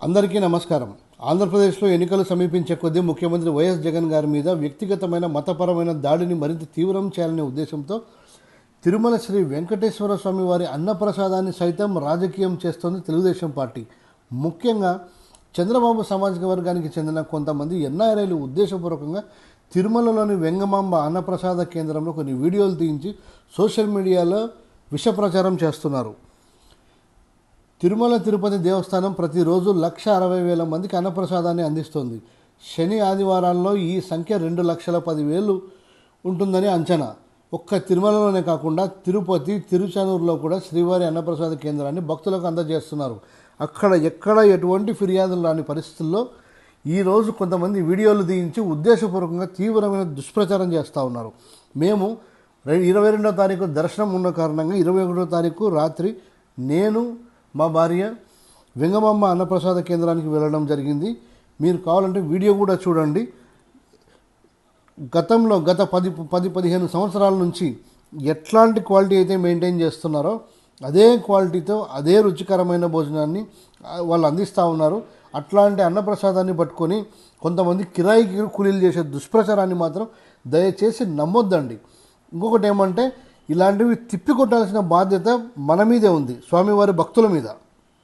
అందరికీ నమస్కారం. ఆంధ్రప్రదేశ్లో ఎన్నికలు సమీపించే కొద్దీ ముఖ్యమంత్రి వైఎస్ జగన్ గారి మీద వ్యక్తిగతమైన మతపరమైన దాడిని మరింత తీవ్రం చేయాలనే ఉద్దేశంతో తిరుమల శ్రీ వెంకటేశ్వర స్వామి వారి అన్నప్రసాదాన్ని సైతం రాజకీయం చేస్తోంది తెలుగుదేశం పార్టీ. ముఖ్యంగా చంద్రబాబు సామాజిక వర్గానికి చెందిన కొంతమంది ఎన్ఆర్ఐలు ఉద్దేశపూర్వకంగా తిరుమలలోని వెంగమాంబ అన్నప్రసాద కేంద్రంలో కొన్ని వీడియోలు తీయించి సోషల్ మీడియాలో విష ప్రచారం చేస్తున్నారు. తిరుమల తిరుపతి దేవస్థానం ప్రతిరోజు లక్ష అరవై వేల మందికి అన్నప్రసాదాన్ని అందిస్తుంది. శని ఆదివారాల్లో ఈ సంఖ్య రెండు లక్షల పదివేలు ఉంటుందని అంచనా. ఒక్క తిరుమలలోనే కాకుండా తిరుపతి తిరుచానూరులో కూడా శ్రీవారి అన్నప్రసాద కేంద్రాన్ని భక్తులకు అందజేస్తున్నారు. అక్కడ ఎక్కడ ఎటువంటి ఫిర్యాదులు రాని పరిస్థితుల్లో ఈరోజు కొంతమంది వీడియోలు తీయించి ఉద్దేశపూర్వకంగా తీవ్రమైన దుష్ప్రచారం చేస్తూ ఉన్నారు. మేము ఇరవై రెండో తారీఖు దర్శనం ఉన్న కారణంగా ఇరవై ఒకటో తారీఖు రాత్రి నేను మా భార్య వెంగమమ్మ అన్నప్రసాద కేంద్రానికి వెళ్ళడం జరిగింది. మీరు కావాలంటే వీడియో కూడా చూడండి. గతంలో గత పది పది పదిహేను సంవత్సరాల నుంచి ఎట్లాంటి క్వాలిటీ అయితే మెయింటైన్ చేస్తున్నారో అదే క్వాలిటీతో అదే రుచికరమైన భోజనాన్ని వాళ్ళు అందిస్తూ ఉన్నారు. అట్లాంటి అన్నప్రసాదాన్ని పట్టుకొని కొంతమంది కిరాయికి కూలీలు చేసే దుష్ప్రచారాన్ని మాత్రం దయచేసి నమ్మొద్దండి. ఇంకొకటి ఏమంటే ఇలాంటివి తిప్పికొట్టాల్సిన బాధ్యత మన మీదే ఉంది. స్వామివారి భక్తుల మీద.